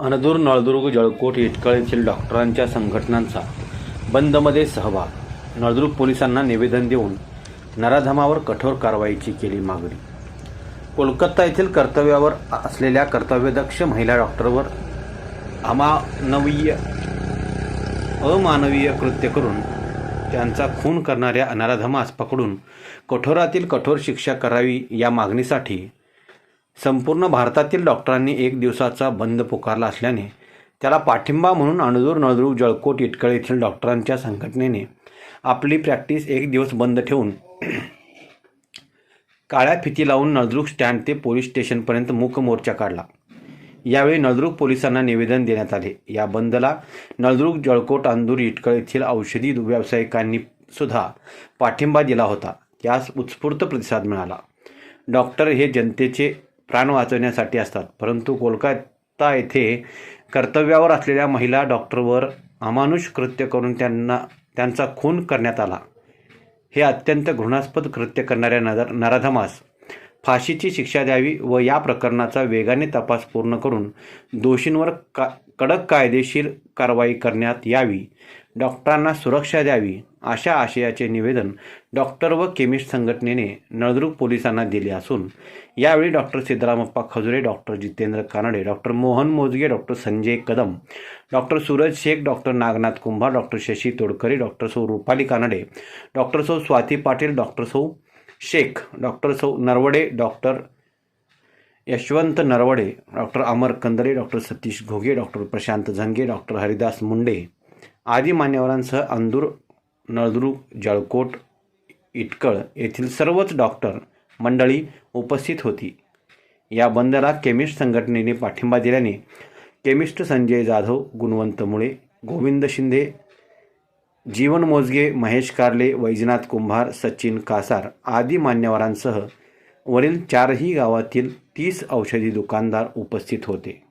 अनदूर नळदुर्ग जळकोट इटकळ येथील डॉक्टरांच्या संघटनांचा बंदमध्ये सहभाग. नळदुर्ग पोलिसांना निवेदन देऊन नराधमावर कठोर कारवाईची केली मागणी. कोलकाता येथील कर्तव्यावर असलेल्या कर्तव्यदक्ष महिला डॉक्टरवर अमानवीय अमानवीय कृत्य करून त्यांचा खून करणाऱ्या नराधमास पकडून कठोरातील कठोर शिक्षा करावी या मागणीसाठी संपूर्ण भारतातील डॉक्टरांनी एक दिवसाचा बंद पुकारला असल्याने त्याला पाठिंबा म्हणून अणदूर नळदूर जळकोट इटकळ येथील डॉक्टरांच्या संघटनेने आपली प्रॅक्टिस एक दिवस बंद ठेवून काळ्या फिती लावून नळदुर्ग स्टँड ते पोलीस स्टेशनपर्यंत मूक मोर्चा काढला. यावेळी नळदुर्ग पोलिसांना निवेदन देण्यात आले. या बंदला नळदुर्ग जळकोट अंदूर इटकळ येथील औषधी व्यावसायिकांनी सुद्धा पाठिंबा दिला होता. त्यास उत्स्फूर्त प्रतिसाद मिळाला. डॉक्टर हे जनतेचे प्राण वाचवण्यासाठी असतात. परंतु कोलकाता येथे कर्तव्यावर असलेल्या महिला डॉक्टरवर अमानुष कृत्य करून त्यांना त्यांचा खून करण्यात आला. हे अत्यंत घृणास्पद कृत्य करणाऱ्या नर नराधमास फाशीची शिक्षा द्यावी व या प्रकरणाचा वेगाने तपास पूर्ण करून दोषींवर का कडक कायदेशीर कारवाई करण्यात यावी डॉक्टरांना सुरक्षा द्यावी अशा आशयाचे निवेदन डॉक्टर व केमिस्ट संघटनेने नळदुर्ग पोलिसांना दिले असून यावेळी doctor Siddharamappa Khajure doctor Jitendra Kanade doctor Mohan Mojage doctor Sanjay Kadam doctor Suraj Shaikh doctor Nagnath Kumbhar doctor Shashi Todkari doctor सौ रुपाली कानडे डॉक्टर सौ स्वाती पाटील डॉक्टर सौ शेख डॉक्टर सौ Narwade doctor Yashwant Narwade doctor Amar Kandare doctor Satish Ghoge doctor Prashant Jhange doctor Haridas Munde आदी मान्यवरांसह अंदूर नळदुर्ग जळकोट इटकळ येथील सर्वच doctor मंडळी उपस्थित होती. या बंदला केमिस्ट संघटनेने पाठिंबा दिल्याने केमिस्ट संजय जाधव गुणवंत मुळे गोविंद शिंदे जीवन मोजगे महेश कार्ले वैजनाथ कुंभार सचिन कासार आदी मान्यवरांसह वरील चारही गावातील तीस औषधी दुकानदार उपस्थित होते.